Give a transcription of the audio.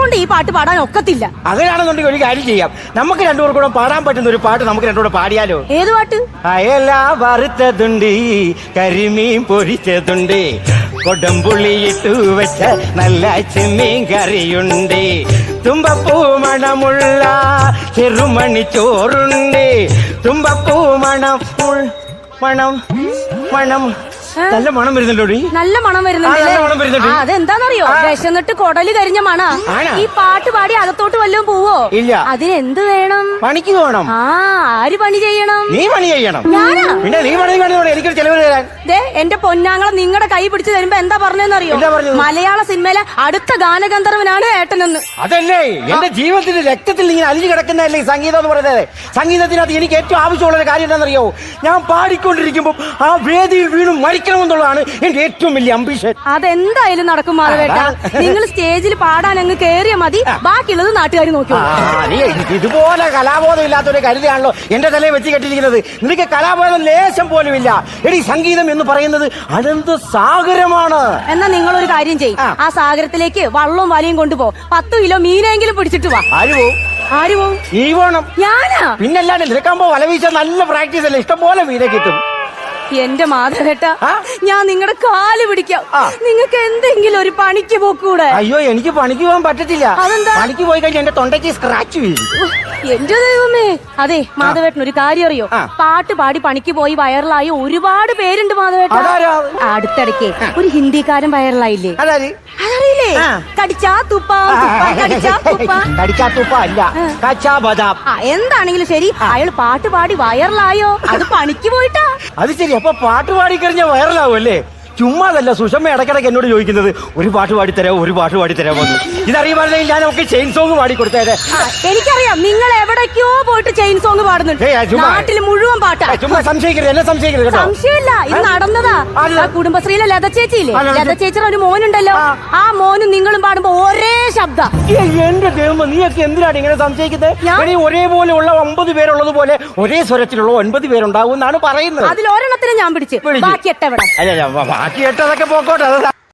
കൊണ്ട് ഈ പാട്ട് പാടാൻ ഒക്കത്തില്ല. അങ്ങനെയാണെന്നുണ്ടെങ്കിൽ ഒരു കാര്യം ചെയ്യാം. നമുക്ക് രണ്ടുപേർ കൂടെ പാടാൻ പറ്റുന്ന ഒരു പാട്ട് നമുക്ക് രണ്ടുകൂടെ പാടിയാലോ? ഏത് പാട്ട്? അയല വറുത്തതുണ്ട് കരിമീൻ പൊരിച്ചതുണ്ട് കൊടംപുളി വെച്ച നല്ല ചെമ്മീൻ കറിയുണ്ട് തുമ്പപ്പൂ മണമുള്ള ചെറുമണി ചോറുണ്ട് തുമ്പപ്പൂ മണം മണം മണം. നല്ല മണം വരുന്നുണ്ടോ നല്ല മണം വരുന്നുണ്ട്. അതെന്താണെന്നറിയോ. വിശന്നിട്ട് കൊടൽ കരിഞ്ഞ മണ? ഈ പാട്ട് പാടി അകത്തോട്ട് വല്ലതും പോവോ? ഇല്ല. അതിനെന്ത് വേണം? പണിക്ക് പോകണം. ആ ആര് പണി ചെയ്യണം? നീ പണി ചെയ്യണം. ഞാനാ? പിന്നെ നീ പണി എനിക്ക് ചെലവ് തരാൻ. എന്റെ പൊന്നാങ്ങളെ നിങ്ങളുടെ കൈ പിടിച്ചു തരുമ്പോ എന്താ പറഞ്ഞെന്നറിയോ എന്താ? മലയാള സിനിമയിലെ അടുത്ത ഗാനഗന്ധർവനാണ് ഏട്ടനെന്ന്. അതല്ലേ? എന്റെ ജീവിതത്തിന്റെ രക്തത്തിൽ ഇങ്ങനെ അലിഞ്ഞു കിടക്കുന്നതല്ലേ സംഗീതം എന്ന് പറയുന്നത്? സംഗീതത്തിനകത്ത് എനിക്ക് ഏറ്റവും ആവശ്യമുള്ള ഒരു കാര്യം എന്താണെന്നറിയോ? ഞാൻ പാടിക്കൊണ്ടിരിക്കുമ്പോൾ ആ വേദിയിൽ വീണു മരിക്കണമെന്നുള്ളതാണ് എന്റെ ഏറ്റവും വലിയ അംബിഷൻ അതെന്തായാലും നടക്കും മാധവേട്ട. നിങ്ങൾ സ്റ്റേജിൽ പാടാൻ അങ്ങ് കേറിയ മതി. ബാക്കിയുള്ളത് നാട്ടുകാർ നോക്കി ഇതുപോലെ കലാബോധം ഇല്ലാത്തൊരു കരുതിയാണല്ലോ എന്റെ തലയിൽ വെച്ച് കെട്ടിയിരിക്കുന്നത്. നിനക്ക് കലാബോധം ലേശം പോലും ഇല്ല എടി സംഗീതം എന്ന് പറയുന്നത് അതെന്ത് സാഗരമാണ്. എന്നാ നിങ്ങൾ ഒരു കാര്യം ചെയ്യും. ആ. സാഗരത്തിലേക്ക് വള്ളവും വലിയും കൊണ്ടുപോ. പത്ത് കിലോ മീനെങ്കിലും പിടിച്ചിട്ട് വാ. ആര് പോവും? ആര് പോവും? നീ വേണം. ഞാനാ? പിന്നല്ലാണ്ട് നിനക്കാകുമ്പോ വല വീശാൻ നല്ല പ്രാക്ടീസ് അല്ലേ? ഇഷ്ടം പോലെ മീനെ കിട്ടും. എന്റെ മാധവേട്ട ഞാൻ നിങ്ങളുടെ കാൽ പിടിക്കാം. നിങ്ങൾക്ക് എന്തെങ്കിലും ഒരു പണിക്ക് പോക്കൂടെ? അയ്യോ എനിക്ക് പണിക്ക് പോകാൻ പറ്റത്തില്ല. അതെന്താ? പണിക്ക് പോയി കഴിഞ്ഞാൽ എന്റെ തൊണ്ടയ്ക്ക് സ്ക്രാച്ച് വീഴും. എന്റെ ദൈവമേ. അതെ മാധവേട്ടൻ ഒരു കാര്യം അറിയോ? പാട്ട് പാടി പണിക്ക് പോയി വൈറലായി ഒരുപാട് പേരുണ്ട് മാധവേട്ടൻ? അടുത്തിടയ്ക്ക് ഒരു ഹിന്ദിക്കാരൻ വൈറലായില്ലേ? അതറിയില്ലേ? തുപ്പ കടിച്ചാ തുപ്പാം. കടിച്ചാ തുപ്പ അല്ല ആ. കച്ചാ ബദാം. എന്താണെങ്കിലും ശരി. അയാൾ പാട്ട് പാടി വൈറലായോ? അത് പണിക്ക് പോയിട്ടാ. അത് ശരി അപ്പൊ പാട്ട് പാടി കഴിഞ്ഞാൽ വൈറലാവും അല്ലേ ചുമ്മാതല്ല സുഷമ്മ ഇടക്കിടക്ക് എന്നോട് ചോദിക്കുന്നത് ഒരു പാട്ട് പാടി തരാമോ ഒരു പാട്ട് പാടി തരാമോ എന്ന് ഇതറിയുമായിരുന്നെങ്കിൽ ഞാൻ ഒക്കെ ചെയിൻ സോങ് പാടി കൊടുത്തേരെ. എനിക്കറിയാം നിങ്ങൾ എവിടേക്കോ പോയിട്ട് ചെയിൻ സോങ് പാടുന്നുണ്ട്. നാട്ടിൽ മുഴുവൻ പാട്ടാ. ചുമ്മാ സംശയിക്കരുത് എന്നെ സംശയിക്കരുത് സംശയമില്ല ഇത് നടന്നതാ. കുടുംബശ്രീയിലെ ലത ചേച്ചിയില്ലേ? ലത ചേച്ചിയുടെ ഒരു മോനുണ്ടല്ലോ. ആ മോനും നിങ്ങളും പാടുമ്പോ ഒരേ ശബ്ദ. എന്റെ ദൈവം നീയൊക്കെ എന്തിനാണ് ഇങ്ങനെ സംശയിക്കുന്നത്? ഒരേപോലെ ഉള്ള ഒമ്പത് പേരുള്ളത് പോലെ ഒരേ സ്വരത്തിലുള്ള ഒൻപത് പേരുണ്ടാവും എന്നാണ് പറയുന്നത്. അതിൽ ഒരെണ്ണത്തിന് ഞാൻ പിടിച്ച്. ബാക്കി എട്ടെവിടെ ബാക്കി എട്ടതൊക്കെ പോക്കോട്ടെ